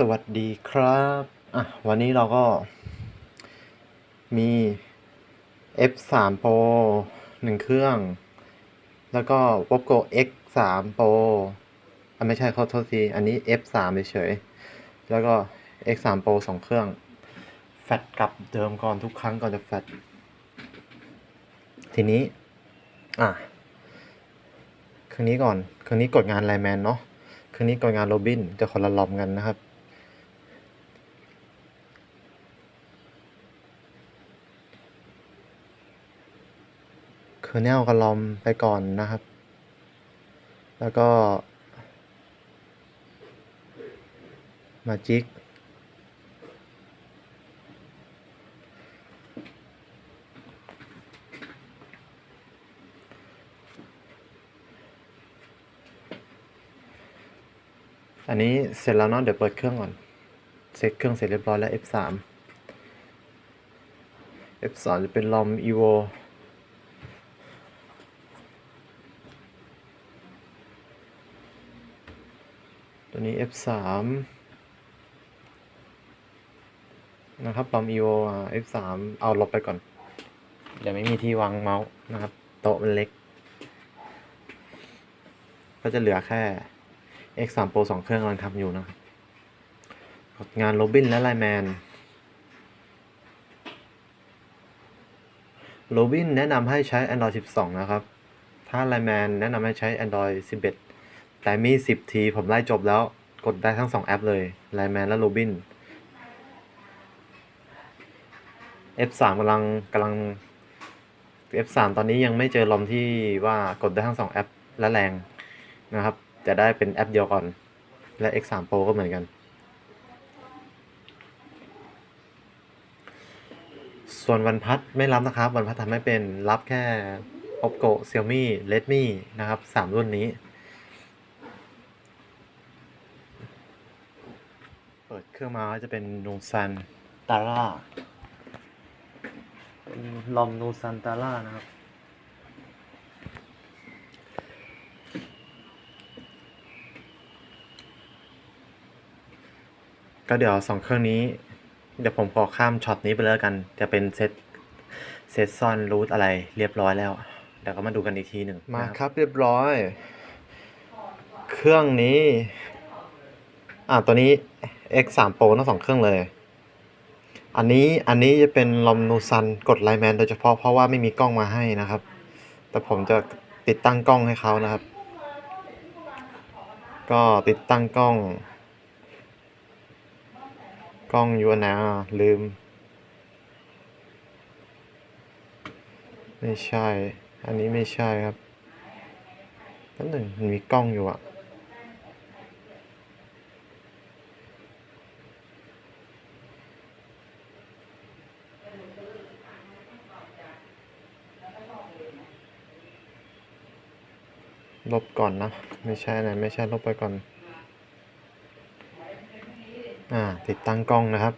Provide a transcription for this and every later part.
สวัสดีครับอะวันนี้เราก็มี F3 Pro หนึ่งเครื่อง แล้วก็ Oppo X3 Pro อะไม่ใช่ขอโทษที อันนี้ F3 เฉยๆแล้วก็ X3 Pro สองเครื่อง แฟตกลับเดิมก่อนทุกครั้งก่อนจะแฟตทีนี้ อะเครื่องนี้ก่อน เครื่องนี้กดงานไลแมนเนาะเครื่องนี้กดงานโรบินจะคนละลอมกันนะครับ อร์เนลกับลอมไปก่อนนะครับ แล้วก็ มาจิกอันนี้เสร็จแล้วเนาะเดี๋ยวเปิดเครื่องก่อน เซ็ตเครื่องเสร็จเรียบร้อยแล้ว F3 F3 จะเป็นลอม evo ตัวนี้ F3 นะครับปลอม evo อ่า F3 เอาลบไปก่อน เดี๋ยวไม่มีที่วางเมาส์นะครับ โต๊ะมันเล็ก ก็จะเหลือแค่ X3 Pro สองเครื่องกำลังทำอยู่นะครับงานโรบินและไลแมนโรบินแนะนำให้ใช้ Android 12 นะครับ ถ้าไลแมนแนะนำให้ใช้ Android 11 แต่มี 10 ทีผมไล่จบแล้วกดได้ทั้ง 2 แอปเลยไลแมนและโรบิน F3 กำลังกำลัง F3 ตอนนี้ยังไม่เจอลมที่ว่ากดได้ทั้ง 2 แอปและแรงนะครับ จะได้เป็นแอปเดียวก่อน และ X3 Pro ก็เหมือนกัน ส่วนวันพัดไม่รับนะครับ วันพัดทำไม่เป็นรับแค่ Oppo Xiaomi Redmi นะครับ 3 รุ่นนี้ เปิดเครื่องมาก็จะเป็นนูซันตาร่าเป็นลอมนูซันตาร่านะครับ ก็เดี๋ยวสองเครื่องนี้ เดี๋ยวผมขอข้ามช็อตนี้ไปแล้วกัน จะเป็นเซตเซตซ่อนรูทอะไรเรียบร้อยแล้วเดี๋ยวก็มาดูกันอีกทีหนึ่งมาครับเรียบร้อย เครื่องนี้ อ่าตัวนี้ X3 Pro ทั้งสองเครื่องเลย อันนี้อันนี้จะเป็นลอมนูซันกดไลแมนโดยเฉพาะเพราะว่าไม่มีกล้องมาให้นะครับ แต่ผมจะติดตั้งกล้องให้เขานะครับ ก็ติดตั้งกล้อง กล้องยูนะลืม ไม่ใช่ อันนี้ไม่ใช่ครับนั่นหนึ่งมีกล้องอยู่อะ ลบก่อนนะ ไม่ใช่นะไม่ใช่ลบไปก่อน อ่า ติดตั้งกล้องนะครับ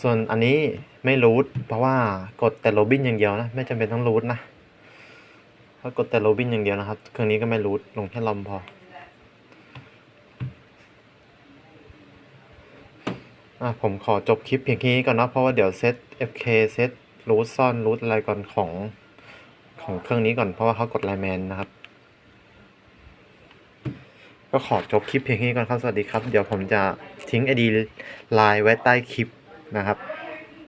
ส่วนอันนี้ไม่รูทเพราะว่ากดแต่โรบินอย่างเดียวนะ ไม่จำเป็นต้องรูทนะถ้ากดแต่โรบินอย่างเดียวนะครับ เครื่องนี้ก็ไม่รูทลงแค่ลอมพออะผมขอจบคลิปเพียงแค่นี้ก่อนนะเพราะว่าเดี๋ยวเซต FK เซต รูทซ่อนรูทอะไรก่อนของของเครื่องนี้ก่อนเพราะว่าเขากดไลน์แมนนะครับ ก็ขอจบคลิปเพียงแค่นี้ก่อนครับสวัสดีครับ เดี๋ยวผมจะทิ้งไอดีไลน์ไว้ใต้คลิปนะครับ